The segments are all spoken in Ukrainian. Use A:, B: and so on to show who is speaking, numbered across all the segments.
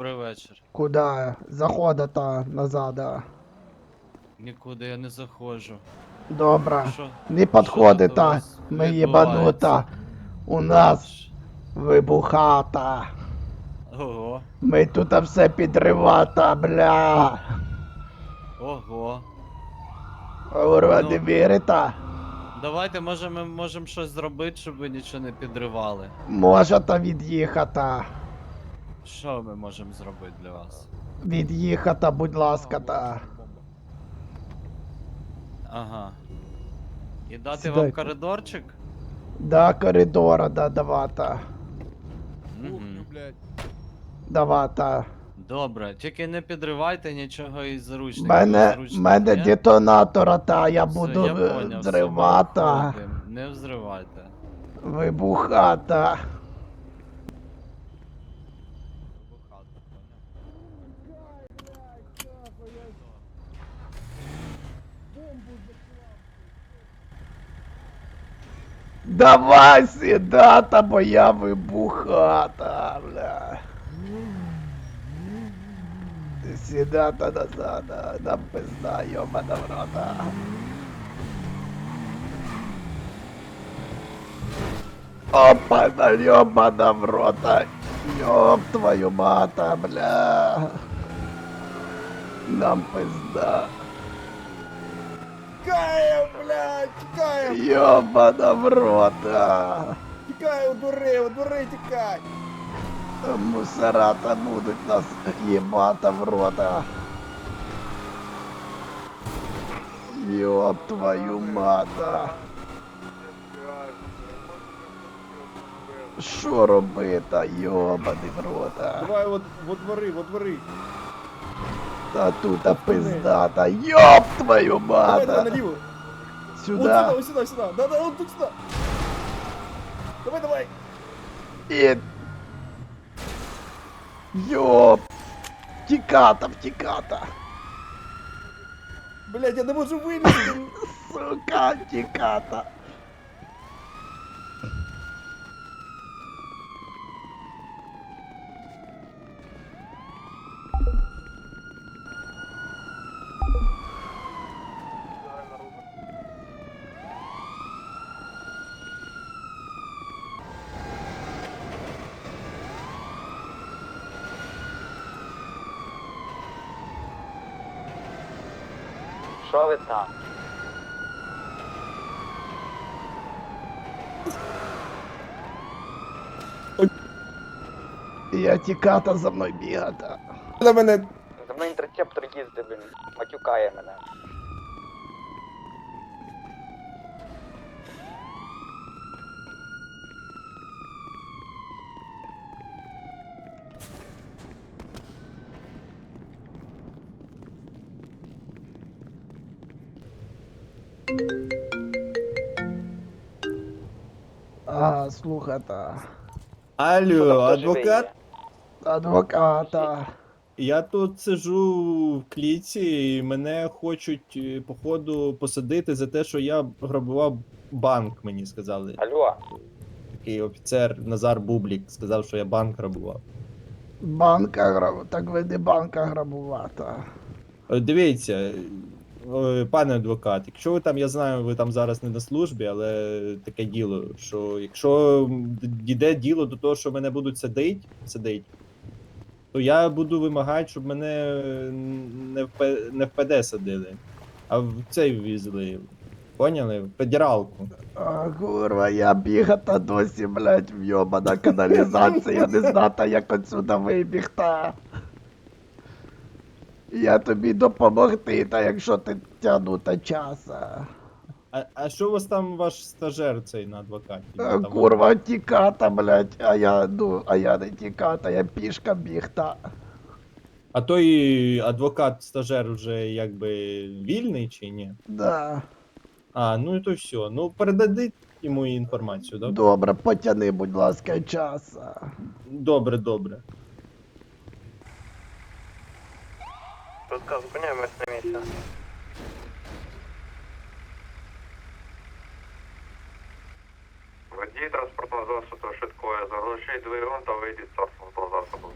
A: Добрий вечір.
B: Куда? Заходите назад.
A: Нікуди я не заходжу.
B: Добре.
A: Що?
B: Не
A: Що тут у
B: підходите.
A: вас
B: Ми
A: відбувається?
B: У нас вибухата.
A: Ого.
B: Ми тут все підривата, бля.
A: Ого.
B: Урва,
A: Ну.
B: не вірите?
A: Давайте, може, ми можемо щось зробити, щоб ви нічого не підривали.
B: Можете від'їхати.
A: Що ми можемо зробити для вас?
B: Від'їхати, будь ласка, та.
A: Ага. І дати вам коридорчик?
B: Да, коридора, да, давайте.
A: Угу.
B: Давайте.
A: Добре, тільки не підривайте нічого із заручників.
B: Мене,
A: Заручники
B: мене
A: є?
B: детонатора, та я
A: Все,
B: буду
A: я поняв, все,
B: взривати.
A: ми виходимо. Не взривайте.
B: Вибухата. Давай сідата, моя вибухата, бля. Сідата назад, нам пизда, йобана в рота. Опа, на ёбана в рота. Ёб твою мата, бля. Нам пизда.
C: Тікає, блядь, тікає,
B: Ёбана в рота.
C: тікає у дури, у дури тікай.
B: Мусората будуть нас їбата в рота. Ёб твою мата. Що робити, йобаний в рота?
C: Давай от, во двори, во двори.
B: Та тут пиздата. Ёб твою
C: Давай, давай
B: мата.
C: наліво.
B: Сюда.
C: Вот сюда, вот сюда, сюда. Да, да, вот тут сюда. Давай, давай.
B: І... Йоп! Тіката, втіката!
C: Блядь, я не можу вилізти.
B: Сука, тіката!
D: Що ви там?
B: Я тіката за мною бігата.
C: На мене.
D: За мною інтерцептор їздить, він матюкає мене.
B: Слухата.
C: Алло, адвокат?
B: Адвоката.
C: Я тут сижу в кліці і мене хочуть, е, походу, посадити за те, що я грабував банк, мені сказали.
D: Алло,
C: Такий офіцер Назар Бублік сказав, що я банк грабував.
B: Банка грабу. Так ви не банка грабувата.
C: Е, Дивіться, пане адвокат, якщо ви там, я знаю, ви там зараз не на службі, але таке діло, що якщо дійде діло до того, що мене будуть садити, садить, то я буду вимагати, щоб мене не в, не в ПД садили, а в цей ввізли. Поняли? Федералку.
B: А, курва, я бігата досі, блядь, вйобана каналізація, не знати, як отсюда вибігти. Я тобі допомогти, та якщо ти тягнута часа.
C: А, а що у вас там ваш стажер цей на адвокаті?
B: А,
C: Там
B: Курва, тіката, блядь, а я, ну, а я не тіката, я пішка бігта.
C: А той адвокат-стажер вже якби вільний чи ні?
B: Да.
C: А, ну і то все. Ну, передадіть йому інформацію, да?
B: Добре, потяни, будь ласка, часа.
C: Добре, добре.
E: Швидка, зупиняємось на місці. Водій транспортного засобу швидкої, заглушіть двигун та вийдіть з транспортного засобу.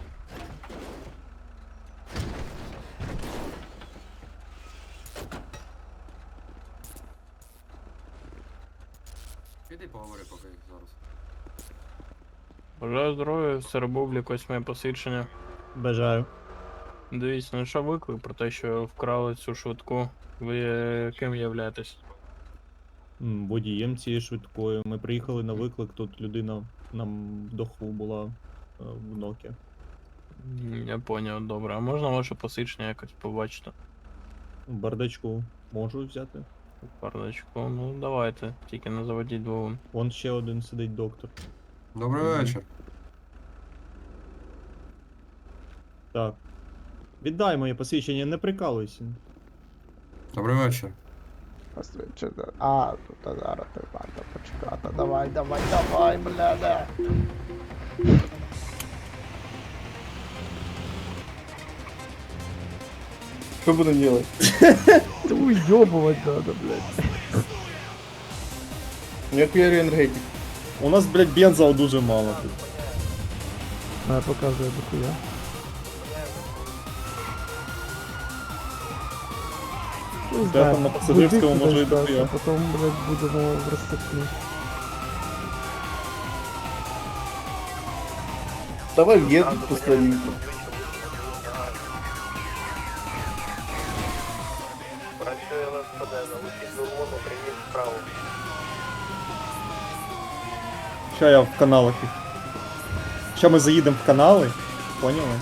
E: Піди поговори поки зараз.
F: Бажаю здоров'я, все робив якось моє посвідчення.
C: Бажаю.
F: Дивіться, ну що виклик про те, що вкрали цю швидку. Ви е, ким являєтесь?
C: М, Водієм цієї швидкої. Ми приїхали на виклик, тут людина нам в даху була е, в Нокі.
F: М, Я поняв, добре. А можна ваше посвідчення якось побачити?
C: В бардачку можу взяти.
F: Бардачку, ну давайте, тільки не заводіть двигун.
C: Вон ще один сидить доктор.
E: Добрий
C: Мгм.
E: вечір.
C: Так. Віддай моє посвідчення, не прикалуйся.
E: Добрий вечір.
B: Посвідчено. А, тут зараз треба почекати. Давай, давай, давай, бляде.
G: Что будем делать?
B: Ти уйобувати надо, блядь.
G: Я курю энергетик.
C: У нас, блядь, бенза дуже мало тут.
B: А, показує дохуя. Ну,
C: Да, там на пасажирському може і дохуя.
B: Потім, блядь, будемо в розсипні.
G: Давай в гет поставим.
D: Працює ЛСПД, залучіть вимогу, прийміть справу.
C: Ща я в каналах їх. Ща ми заїдемо в канали. Поняли?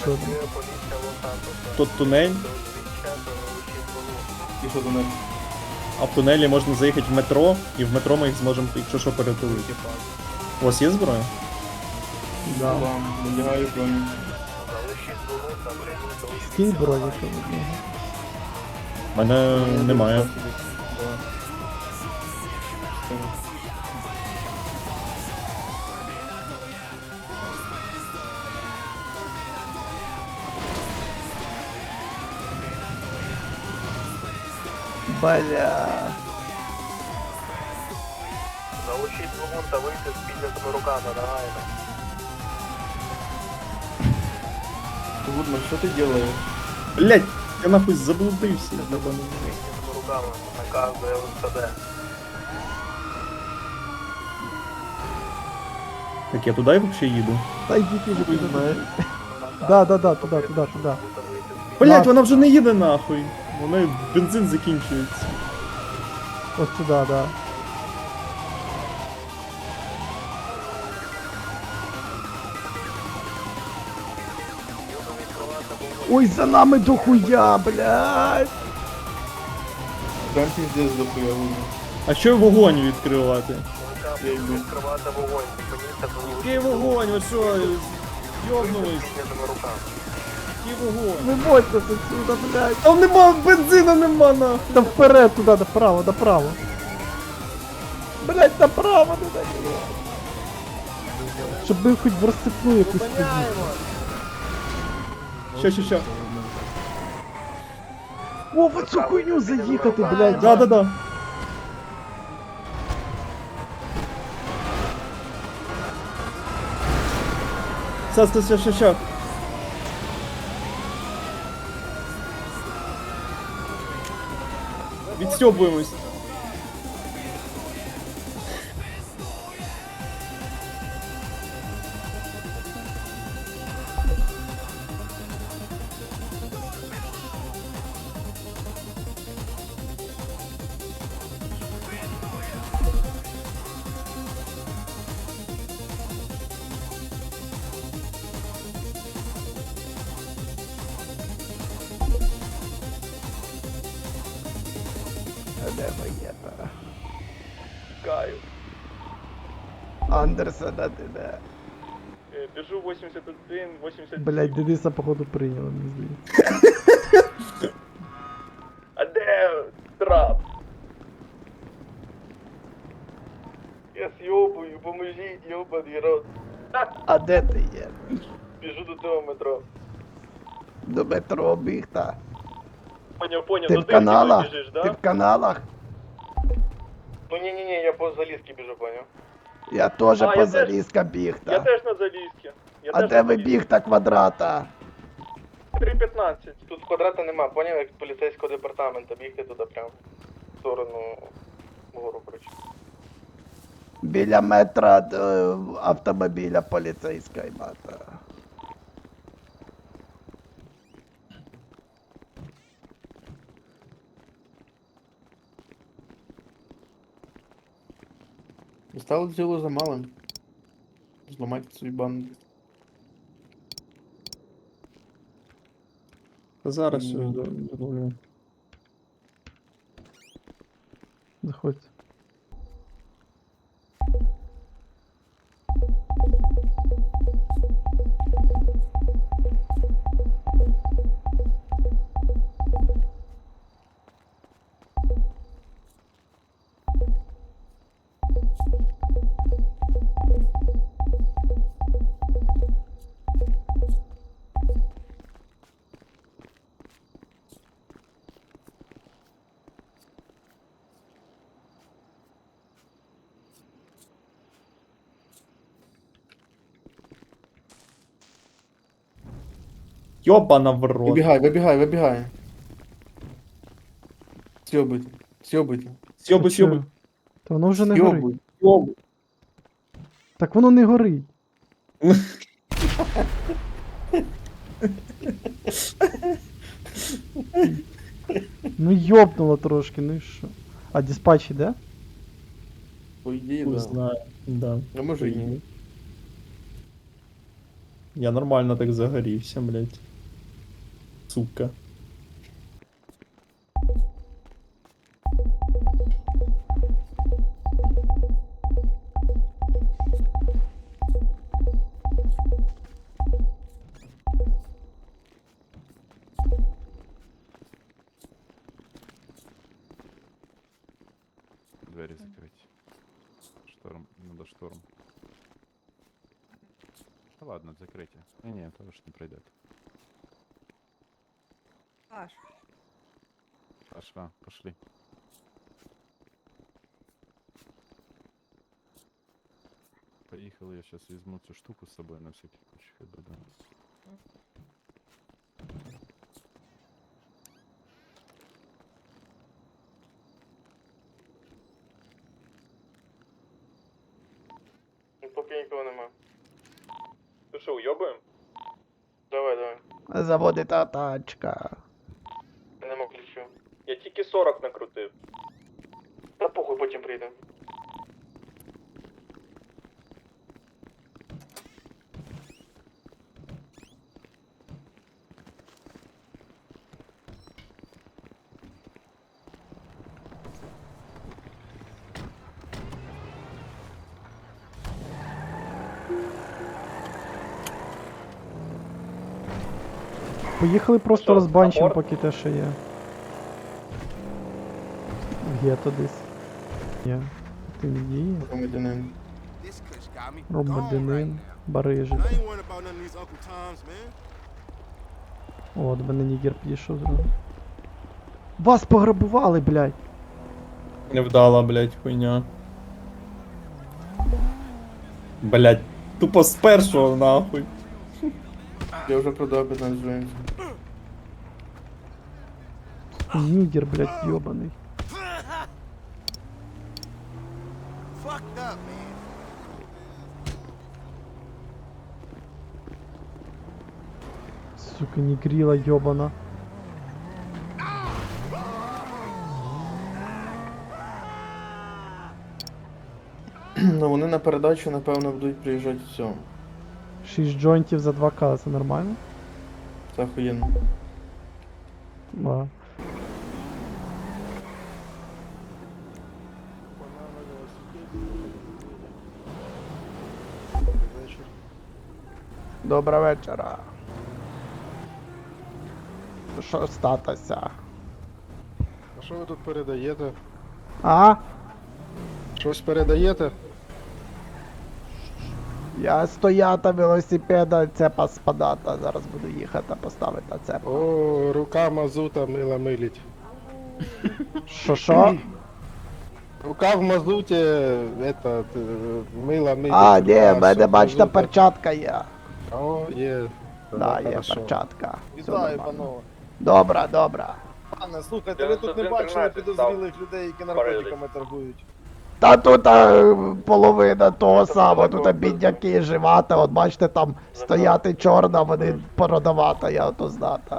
B: І що там?
C: Тут тунель,
G: И что думаешь?
C: а в тунелі можна заїхати в метро, і в метро ми їх зможемо, якщо що, порятувати. У вас є зброя?
B: Да.
G: Вам надеваю броню.
B: Скинь броні, що.
C: У мене немає.
B: Бля.
D: Залучіть двигун та вийти з піднятими руками, нагайно.
G: Гудман, что ты делаешь?
C: Блять, я нахуй заблудився.
D: З піднятими руками, наказує ЛСПД.
C: Так я туди взагалі їду.
B: Та йдіть уже туди. Да, да, да, туди, туди, туди.
C: Блять, вона вже не їде нахуй. Вона бензин закінчується.
B: Ось туди, да. Ой, за нами дохуя, блядь.
G: Прям пиздец дохуя Гудман.
C: А що вогонь відкривати?
G: Я иду.
D: Відкривати вогонь,
C: Який вогонь, ви що? Йобнулись,
B: Виводьте отсюда, блядь.
C: Там нема, бензина нема нахуй.
B: Та вперед туди, направо, направо. Блядь, направо туди. Щоб ми хоч в розсипну якусь поїхали.
C: Що, що, що?
B: О, в цю хуйню заїхати, блядь.
C: Да, да, да. Все, все, все, все, все. Відстьобуємось.
B: Де ви є, та? Каю. Андерсена, ти де?
C: Біжу 81, 80.
B: Блядь, Дениса, походу, прийняли, мені здається.
C: А де трап?
G: Я съебаю, поможіть, ёбаний рот.
B: А де ти є?
G: Біжу до того метро.
B: До метро бігта.
C: Поняв, поняв,
B: Ти
C: до
B: в каналах?
C: біжиш,
B: Ти
C: да?
B: в каналах?
G: Ну ні-ні-ні, я по залізки біжу, поняв.
B: Я теж
C: А, я
B: по
C: теж-
B: залізка.
C: Я теж на залізці. Я
B: А
C: теж
B: де
C: на
B: ви
C: залізці.
B: бігта квадрата?
C: 3.15.
G: Тут квадрата нема, поняв, як з поліцейського департаменту бігти туди прямо в сторону
H: Вгору, коротше.
B: Біля метра е, автомобіля поліцейської мата.
G: Стало діло за малим. Зламати свій банк.
C: Зараз
G: все,
C: зроблю. Йобана в рот.
G: Вибігай, вибігай, вибігай. Сьобуйте, сьобуйте.
C: Сьоби,
I: Та
C: сьоби.
I: чого? Та воно вже не горить.
G: Сьобуй.
C: Сьоби.
I: Так воно не горить. Ну йобнуло трошки, ну і що? А диспатч іде?
G: По ідеї,
C: Хуй
G: да.
C: знаю. Да.
G: А може і ні.
C: Я нормально так загорівся, блядь. Сука.
J: Двері закриті. Шторм, надо шторм. Та ладно, закриті. Ні, ні, то ж не пройдете.
K: Паш,
J: Пошла, пошли. Поїхали, я зараз візьму цю штуку з собою на всякий случай, хай.
H: Ну, Поки нікого нема.
D: Що, уйобуємо?
H: Давай, давай.
B: Заводита тачка.
H: Нема ключу.
D: Я тільки 40 накрутив.
H: Та похуй, потім прийде.
I: Поїхали просто
D: Що,
I: розбанчимо, поки те, що є. Є то десь. Є. Ти не діє.
G: Громадянин.
I: Ромадянин. Барижик. О, до мене нігер підійшов зразу. Вас пограбували, блядь!
C: Невдала, блядь, хуйня. Блядь, тупо з першого нахуй.
G: Я вже продав 15 жінців.
I: Нігер, блядь, йобаний. Сука, нігріла йобана.
G: Ну вони на передачу, напевно, будуть приїжджати все.
I: 6 джойнтів за 2к, це нормально?
G: Це охуєнно.
I: Да.
B: Доброго вечора. Що статося?
H: А що ви тут передаєте?
B: А?
H: Щось передаєте?
B: Я стоята велосипеда, цепа спадата. Зараз буду їхати поставити цепу.
H: О, рука мазута мила милить.
B: Що що?
H: Рука в мазуті, этот, е, мила милить.
B: А, ні, в мене бачите, перчатка є.
H: О, є.
B: Да, є
H: хорошо.
B: перчатка. Все
H: Вітаю,
B: нормально.
H: панове.
B: Добре, добре.
H: Пане, слухайте, ви тут не бачили підозрілих людей, які наркотиками торгують.
B: Та тут а, половина того самого, тут бідняки живати, от бачите, там стояти чорна, вони продавати, я ото знати.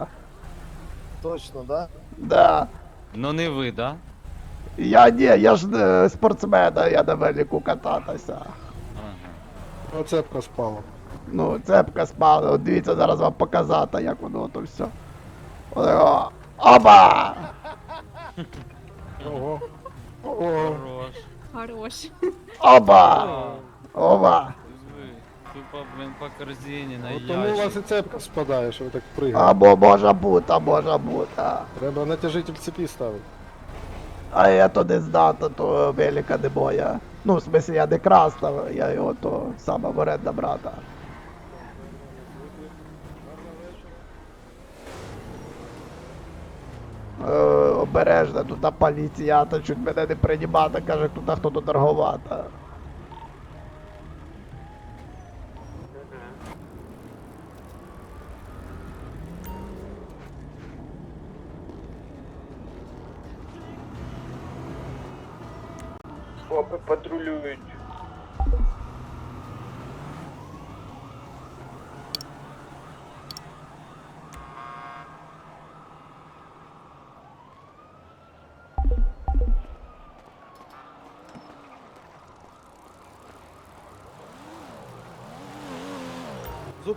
H: Точно, да?
B: Да.
A: Ну не ви, да?
B: Я ні, я ж не спортсмен, а я на велику кататися.
A: Ага.
H: Ну, цепка спала.
B: Ну, цепка спала, от дивіться, зараз вам показати, як воно то все. Оба!
H: Ого. Ого.
A: Хорош.
K: Хорош.
B: Оба! Оба!
A: Тупо, блин, по корзині на
H: От тому у вас і цепка спадає, що ви так пригаєте.
B: Або може бути, а може бути.
H: Треба натяжитель цепі ставити.
B: А я то не знати, то велика не моя. Ну, в смысле, я не красна, я його то сама в оренда брата. Е, обережно, тут поліція, та чуть мене не приймати, каже, тут хто тут торгувати.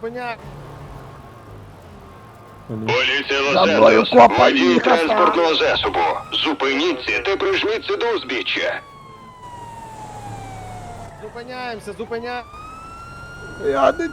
H: Зупиняй!
L: Поліція
B: За мною копа
L: Водій транспортного засобу. Зупиніться та прижміться до узбіччя.
H: Зупиняємося, зупиняй!
B: Я не.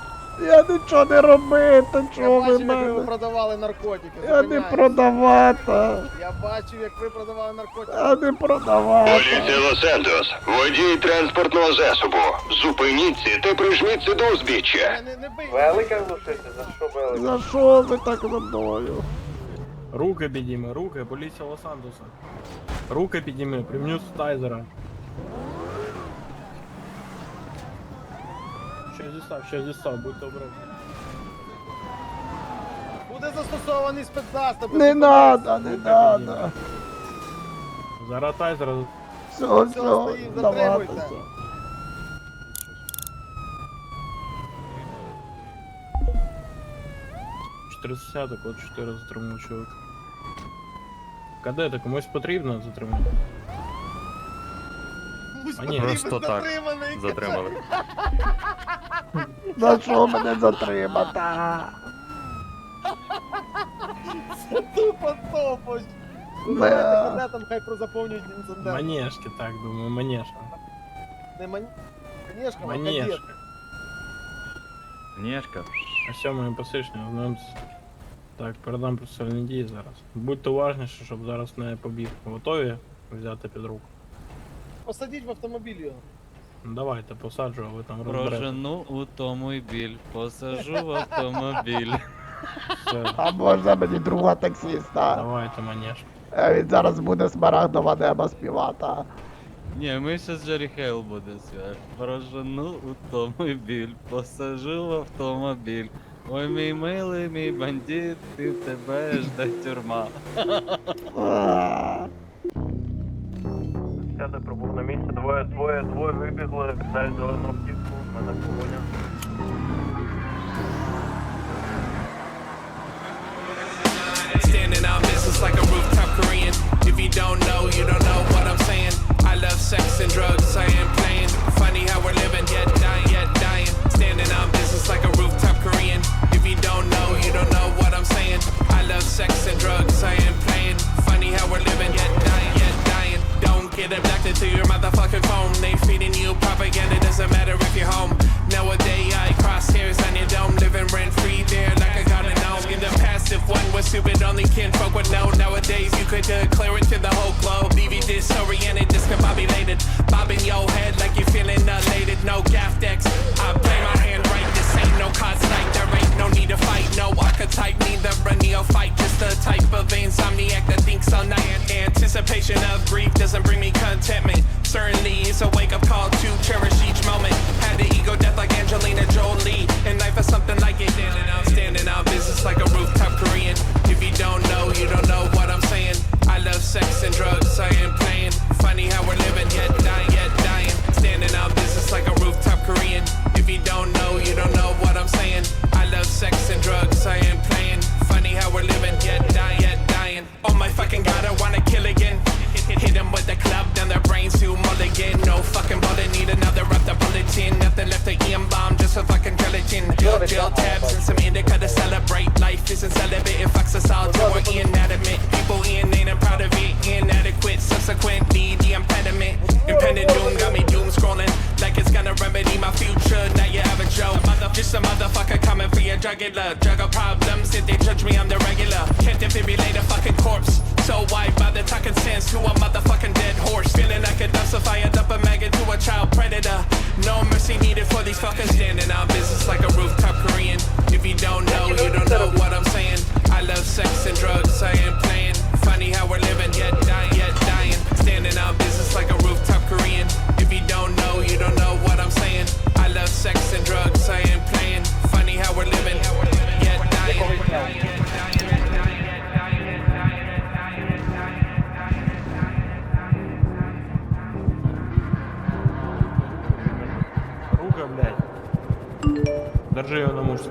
B: Я нічого не робив, та
H: Я
B: чого ви
H: бачив, як ви
B: мене?
H: продавали наркотики.
B: Я не
H: зупиняємося.
B: продавати.
H: Я бачив, як ви продавали наркотики.
B: Я не продавати.
L: Поліція Лос-Сантос. Водій транспортного засобу. Зупиніться та прижміться до узбіччя.
H: Не, не, не бий!
D: Велика глушити? За що велика?
B: За що ви так за мною?
F: Руки підійми, руки, поліція Лос-Антоса. Руки підійми, примню тайзера. Щось дістав, щось дістав, будьте обережні.
H: Буде застосований спецназ, тебе
B: Не надо, не надо.
F: Зараз тайзера
B: Все,
H: Все,
B: все,
H: стоїть,
B: давайте.
H: затримуйте.
B: все.
F: 410 4 затримав чоловік. Кадети, комусь потрібно затримати?
H: Комусь
F: А ні,
H: потрібен
A: просто так
H: затриманий.
A: Затримали.
B: За що мене затримати?
H: Це тупо топоч.
B: Бе.
H: Кадетам хай прозаповнюють інцидент.
F: Манежки, так, думаю, манежка.
H: Не ман... Манежка, а кадет.
F: Манежка.
J: Нєшка.
F: А все, моє посичення, ознайомтеся. Так, передам процесуальні дії зараз. Будьте уважніші, щоб зараз не побіг. Готові взяти під руку?
H: Посадіть в автомобіль його.
F: Ну, Давайте, посаджу, а ви там розберете.
A: Прожену у тому й біль, посажу в автомобіль.
F: Все,
B: А можна мені друга таксіста?
F: давайте манежку.
B: Е, Він зараз буде смарагдова неба співати.
A: Ні, ми щас Джері Хейл буде свят. Прожену у тому й біль, посажу в автомобіль. Ой, мій милий, мій бандит, ти в тебе жде тюрма.
B: А.
D: Сяде пробув на місці, двоє, двоє, двоє вибігли, дай зелену автівку, мене погоня.
L: Standing on business like a rooftop Korean. If you don't know, you don't know what I'm saying. I love sex and drugs, I ain't playing. Funny how we're living, yet dying, yet dying. Standing on business like a rooftop Korean. If you don't know, you don't know what I'm saying. I love sex and drugs, I ain't playing. Get abducted to your motherfucking phone. They feeding you propaganda, doesn't matter if you're home. Nowadays, I cross hairs on your dome, living rent free there like a gnome. In the past, if one was stupid, only kinfolk would know. Nowadays, you could declare it to the whole globe. Leave you disoriented, discombobulated. Bobbing your head like you're feeling elated. No gaff decks. I play my hand right. This ain't no card sight to fight. No archetype, neither a neophyte. Just the type of insomniac that thinks all night. Anticipation of grief doesn't bring me contentment. Certainly, it's a wake up call to cherish each moment. Had the ego death like Angelina Jolie. And life is something like it. Standing out, standing out. Business like a rooftop Korean. If you don't know, you don't know what I'm saying. I love sex and drugs, I ain't playing. Funny how we're living, yet dying, yet dying. Standing out business like a rooftop Korean. If you don't know, you don't know sex and drugs, I ain't playing. Funny how we're living, yet dying, yet dying. Oh my fucking god, I wanna kill again. Hit him with the club, down their brains to mulligan. No fucking bullet, need another up the bulletin. Nothing left to EM bomb, just a fucking gelatin. Jail tabs and some indica to celebrate. Life isn't celibate, it fucks us all till we're inanimate. People in ain't proud of it. Subsequently the impediment. Impending doom got me doom scrolling. Like it's gonna remedy my future. Now you have a joke. Mother, just a motherfucker coming for your jugular. Juggle problems if they judge me, I'm the regular. Can't defibrillate a fucking corpse. So why bother talking sense to a motherfucking dead horse? Feeling like a dustify a dump a maggot to a child predator. No mercy needed for these fuckers standing on business like a rooftop Korean. If you don't know, you don't know what I'm saying. I love sex and drugs, I ain't playing Funny how we're living, yet dying, yet dying. Standing on business like a rooftop Korean. If you don't know, you don't know what I'm saying. I love sex and drugs, I ain't playing. Funny how we're living, yet dying.
F: Рука, блядь. Держи його на мушці.